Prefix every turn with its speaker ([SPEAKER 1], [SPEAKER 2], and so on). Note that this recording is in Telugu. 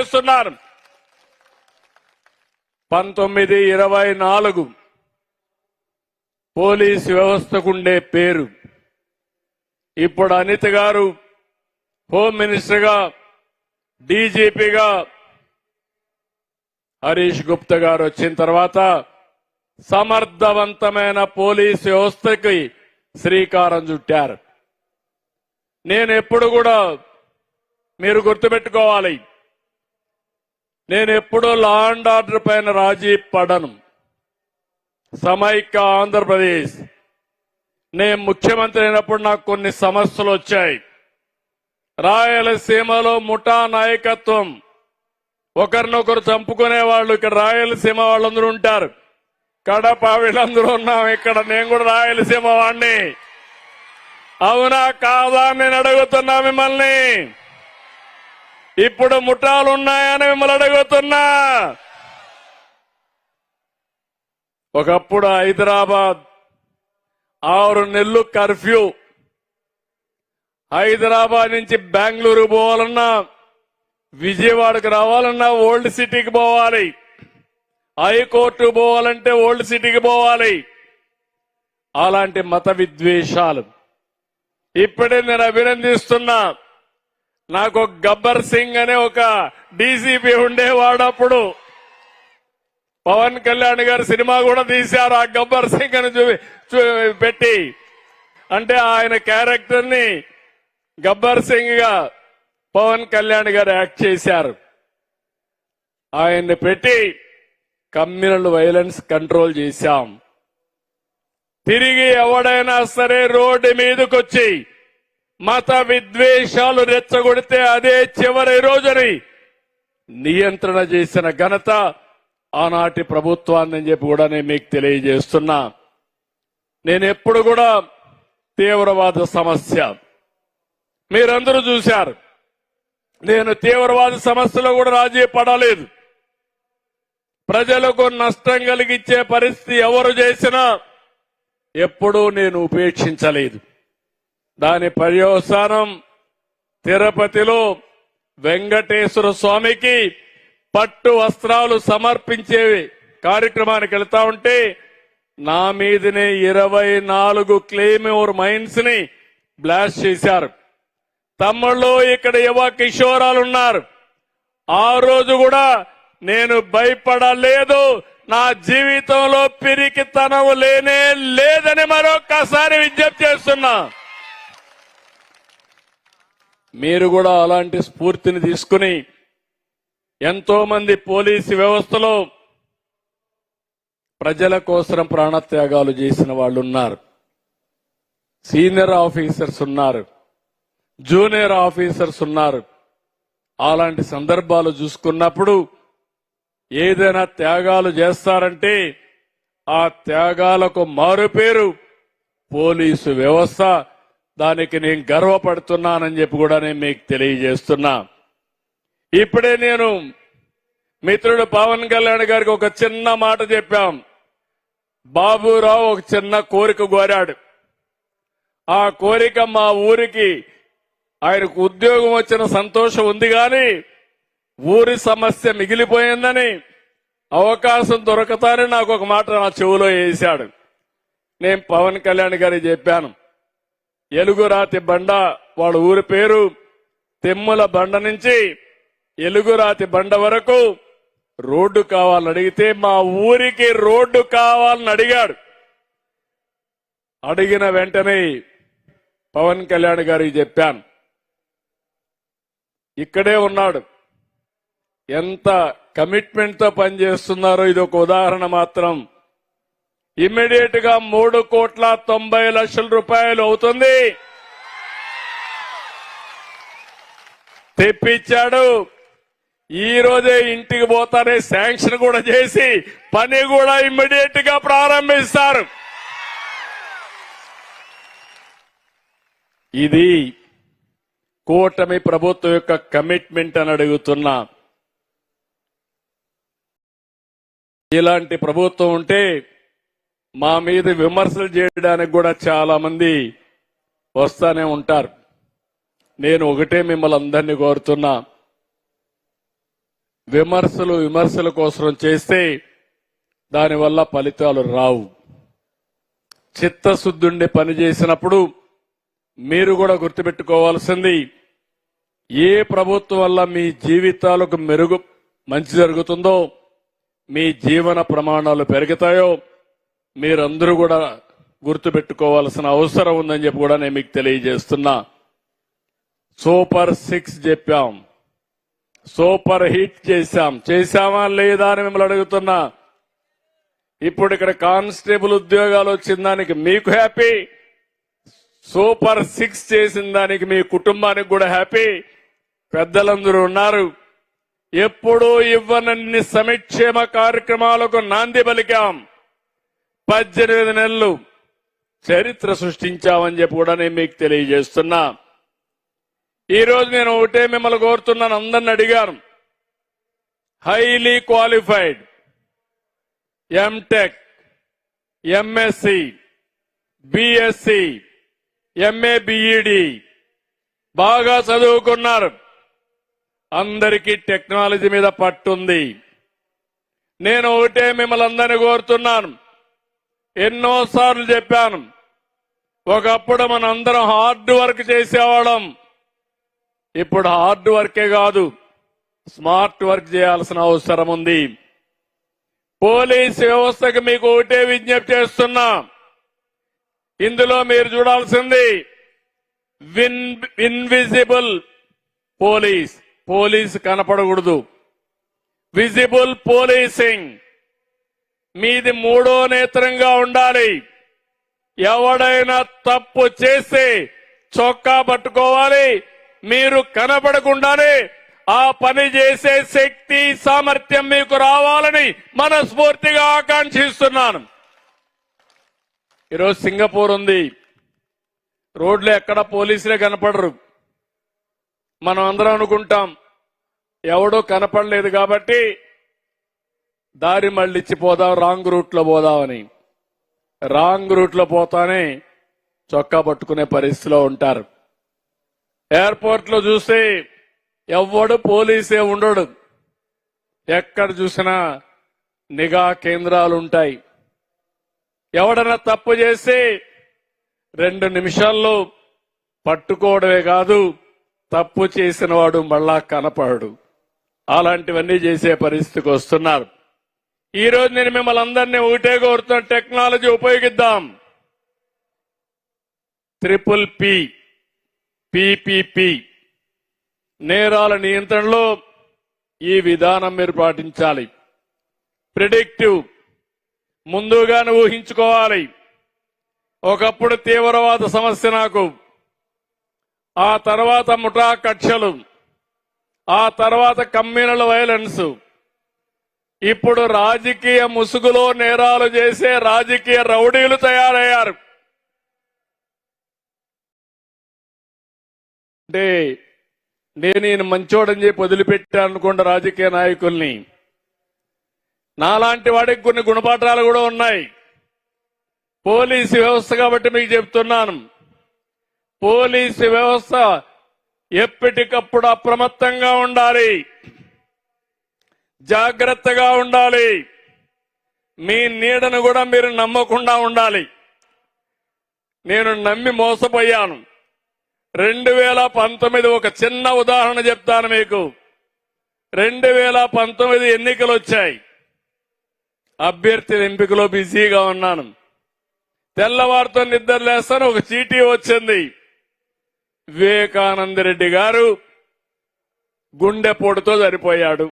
[SPEAKER 1] చేస్తున్నారు. పంతొమ్మిది ఇరవై నాలుగు పోలీస్ వ్యవస్థకుండే పేరు. ఇప్పుడు అనిత గారు హోమ్ మినిస్టర్గా డీజీపీగా హరీష్ గుప్తా గారు వచ్చిన తర్వాత సమర్థవంతమైన పోలీస్ వ్యవస్థకి శ్రీకారం చుట్టారు. నేను ఎప్పుడు కూడా మీరు గుర్తుపెట్టుకోవాలి. నేను ఎప్పుడూ లా అండ్ ఆర్డర్ పైన రాజీ పడను. సమైక్య ఆంధ్రప్రదేశ్. నేను ముఖ్యమంత్రి అయినప్పుడు నాకు కొన్ని సమస్యలు వచ్చాయి. రాయలసీమలో ముఠా నాయకత్వం. ఒకరినొకరు చంపుకునే వాళ్ళు ఇక్కడ రాయలసీమ వాళ్ళందరూ ఉంటారు. కడప వీళ్ళందరూ ఉన్నాం ఇక్కడ. నేను కూడా రాయలసీమ వాడిని అవునా కాదా నేను అడుగుతున్నా మిమ్మల్ని. ఇప్పుడు ముఠాలు ఉన్నాయని మిమ్మల్ని అడుగుతున్నా. ఒకప్పుడు హైదరాబాద్ ఆరు నెలలు కర్ఫ్యూ. హైదరాబాద్ నుంచి బెంగళూరు పోవాలన్నా విజయవాడకు రావాలన్నా ఓల్డ్ సిటీకి పోవాలి. హైకోర్టు పోవాలంటే ఓల్డ్ సిటీకి పోవాలి. అలాంటి మత విద్వేషాలు ఇప్పుడే నేను అభినందిస్తున్నా. నాకు గబ్బర్ సింగ్ అనే ఒక డీసీపీ ఉండేవాడు అప్పుడు పవన్ కళ్యాణ్ గారు సినిమా కూడా తీశారు. ఆ గబ్బర్ సింగ్ అని చూ- పెట్టి. అంటే ఆయన క్యారెక్టర్ని గబ్బర్ సింగ్గా పవన్ కళ్యాణ్ గారు యాక్ట్ చేశారు. ఆయన్ని పెట్టి కమ్యూనల్ వైలెన్స్ కంట్రోల్ చేశాం. తిరిగి ఎవడైనా సరే రోడ్డు మీదకొచ్చి మత విద్వేషాలు రెచ్చగొడితే అదే చివరి రోజుని నియంత్రణ చేసిన ఘనత ఆనాటి ప్రభుత్వాన్ని అని చెప్పి కూడా నేను మీకు తెలియజేస్తున్నా. నేను ఎప్పుడు కూడా తీవ్రవాద సమస్య. మీరందరూ చూశారు. నేను తీవ్రవాద సమస్యలో కూడా రాజీ పడలేదు. ప్రజలకు నష్టం కలిగించే పరిస్థితి ఎవరు చేసినా ఎప్పుడూ నేను ఉపేక్షించలేదు. దాని పర్యవసానం తిరుపతిలో వెంకటేశ్వర స్వామికి పట్టు వస్త్రాలు సమర్పించే కార్యక్రమానికి వెళ్తా ఉంటే నా మీదనే ఇరవై నాలుగు క్లెయిమోర్ మైన్స్ని బ్లాస్ట్ చేశారు. తమ్ముళ్ళు ఇక్కడ యువ కిషోరాలు ఉన్నారు ఆ రోజు కూడా నేను భయపడలేదు. నా జీవితంలో పిరికితనం లేనే లేదని మరొక్కసారి విజ్ఞప్తి చేస్తున్నా. మీరు కూడా అలాంటి స్ఫూర్తిని తీసుకుని ఎంతో మంది పోలీసు వ్యవస్థలో ప్రజల కోసం ప్రాణత్యాగాలు చేసిన వాళ్ళు ఉన్నారు సీనియర్ ఆఫీసర్స్ ఉన్నారు. జూనియర్ ఆఫీసర్స్ ఉన్నారు. అలాంటి సందర్భాలు చూసుకున్నప్పుడు ఏదైనా త్యాగాలు చేస్తారంటే ఆ త్యాగాలకు మారుపేరు పోలీసు వ్యవస్థ దానికి నేను గర్వపడుతున్నానని చెప్పి కూడా నేను మీకు తెలియజేస్తున్నా. ఇప్పుడే నేను మిత్రుడు పవన్ కళ్యాణ్ గారికి ఒక చిన్న మాట చెప్పాం. బాబురావు ఒక చిన్న కోరిక కోరాడు. ఆ కోరిక మా ఊరికి ఆయనకు ఉద్యోగం వచ్చిన సంతోషం ఉంది కానీ ఊరి సమస్య మిగిలిపోయిందని అవకాశం దొరకతానని నాకు ఒక మాట నా చెవులో వేశాడు. నేను పవన్ కళ్యాణ్ గారికి చెప్పాను. ఎలుగురాతి బండ వాళ్ళ ఊరి పేరు తెమ్ముల బండ నుంచి ఎలుగురాతి బండ వరకు రోడ్డు కావాలని అడిగితే మా ఊరికి రోడ్డు కావాలని అడిగాడు. అడిగిన వెంటనే పవన్ కళ్యాణ్ గారికి చెప్పాను. ఇక్కడే ఉన్నాడు. ఎంత కమిట్మెంట్తో పనిచేస్తున్నారో ఇది ఒక ఉదాహరణ మాత్రం. ఇమ్మీడియట్గా మూడు కోట్ల తొంభై లక్షల రూపాయలు అవుతుంది. తెప్పించాడు. ఈ రోజే ఇంటికి పోతానే శాంక్షన్ కూడా చేసి పని కూడా ఇమ్మీడియట్గా ప్రారంభిస్తారు. ఇది కూటమి ప్రభుత్వం యొక్క కమిట్మెంట్ అని అడుగుతున్నా. ఇలాంటి ప్రభుత్వం ఉంటే మా మీద విమర్శలు చేయడానికి కూడా చాలా మంది వస్తానే ఉంటారు. నేను ఒకటే మిమ్మల్ని అందరినీ కోరుతున్నా. విమర్శలు విమర్శల కోసం చేస్తే దానివల్ల ఫలితాలు రావు. చిత్తశుద్ధుండి పని చేసినప్పుడు మీరు కూడా గుర్తుపెట్టుకోవాల్సింది ఏ ప్రభుత్వం వల్ల మీ జీవితాలకు మెరుగు మంచి జరుగుతుందో మీ జీవన ప్రమాణాలు పెరుగుతాయో మీరందరూ కూడా గుర్తుపెట్టుకోవాల్సిన అవసరం ఉందని చెప్పి కూడా నేను మీకు తెలియజేస్తున్నా. సూపర్ సిక్స్ చెప్పాం. సూపర్ హిట్ చేశాం. చేశామా లేదా అని మిమ్మల్ని అడుగుతున్నా. ఇప్పుడు ఇక్కడ కానిస్టేబుల్ ఉద్యోగాలు వచ్చిన దానికి మీకు హ్యాపీ. సూపర్ సిక్స్ చేసిన దానికి మీ కుటుంబానికి కూడా హ్యాపీ. పెద్దలందరూ ఉన్నారు. ఎప్పుడూ ఇవ్వనన్ని సంక్షేమ కార్యక్రమాలకు నాంది పలికాం. పద్దెనిమిది నెలలు చరిత్ర సృష్టించామని చెప్పి కూడా నేను మీకు తెలియజేస్తున్నా. ఈరోజు నేను ఒకటే మిమ్మల్ని కోరుతున్నాను అందరిని అడిగారు highly qualified MTech MSc BSc MA BEd బాగా చదువుకున్నారు. అందరికీ టెక్నాలజీ మీద పట్టుంది. నేను ఒకటే మిమ్మల్ని అందరినీ కోరుతున్నాను. ఎన్నోసార్లు చెప్పాను. ఒకప్పుడు మనందరం హార్డ్ వర్క్ చేసేవాళ్ళం. ఇప్పుడు హార్డ్ వర్కే కాదు స్మార్ట్ వర్క్ చేయాల్సిన అవసరం ఉంది. పోలీస్ వ్యవస్థకు మీకు ఒకటే విజ్ఞప్తి చేస్తున్నా. ఇందులో మీరు చూడాల్సింది విన్ ఇన్విజిబుల్ పోలీస్ పోలీస్ కనపడకూడదు. విజిబుల్ పోలీసింగ్ మీది మూడో నేత్రంగా ఉండాలి. ఎవడైనా తప్పు చేస్తే చొక్కా పట్టుకోవాలి. మీరు కనపడకుండానే ఆ పని చేసే శక్తి సామర్థ్యం మీకు రావాలని మనస్ఫూర్తిగా ఆకాంక్షిస్తున్నాను. ఈరోజు సింగపూర్ ఉంది. రోడ్లు ఎక్కడ పోలీసులే కనపడరు. మనం అందరం అనుకుంటాం ఎవడో కనపడలేదు కాబట్టి దారి మళ్ళిచ్చి పోదాం రాంగ్ రూట్లో పోదామని. రాంగ్ రూట్లో పోతానే చొక్కా పట్టుకునే పరిస్థితిలో ఉంటారు. ఎయిర్పోర్ట్లో చూస్తే ఎవ్వడు పోలీసే ఉండడు. ఎక్కడ చూసినా నిఘా కేంద్రాలు ఉంటాయి ఎవడన్నా తప్పు చేసి రెండు నిమిషాల్లో పట్టుకోవడమే కాదు తప్పు చేసిన వాడు మళ్ళా కనపడడు. అలాంటివన్నీ చేసే పరిస్థితికి వస్తున్నారు. ఈ రోజు నేను మిమ్మల్ని అందరినీ ఒకటే కోరుతున్న టెక్నాలజీ ఉపయోగిద్దాం. Triple P PPP. నేరాల నియంత్రణలో ఈ విధానం మీరు పాటించాలి. ప్రిడిక్టివ్ ముందుగానే ఊహించుకోవాలి. ఒకప్పుడు తీవ్రవాద సమస్య నాకు. ఆ తర్వాత ముఠా కక్షలు. ఆ తర్వాత కమ్యూనల్ వైలెన్స్ ఇప్పుడు రాజకీయ ముసుగులో నేరాలు చేసే రాజకీయ రౌడీలు తయారయ్యారు. అంటే నేను ఈయన మంచోడని చెప్పి వదిలిపెట్టాను అనుకోండి రాజకీయ నాయకుల్ని. నాలాంటి వాడికి కొన్ని గుణపాఠాలు కూడా ఉన్నాయి. పోలీసు వ్యవస్థ కాబట్టి మీకు చెప్తున్నాను. పోలీసు వ్యవస్థ ఎప్పటికప్పుడు అప్రమత్తంగా ఉండాలి. జాగ్రత్తగా ఉండాలి. మీ నీడను కూడా మీరు నమ్మకుండా ఉండాలి. నేను నమ్మి మోసపోయాను. రెండు వేల పంతొమ్మిది ఒక చిన్న ఉదాహరణ చెప్తాను మీకు. రెండు వేల పంతొమ్మిది ఎన్నికలు వచ్చాయి. అభ్యర్థి ఎంపికలో బిజీగా ఉన్నాను. తెల్లవారితో నిద్ర లేస్తాను ఒక చీటీ వచ్చింది. వివేకానంద రెడ్డి గారు గుండెపోటుతో సరిపోయాడు.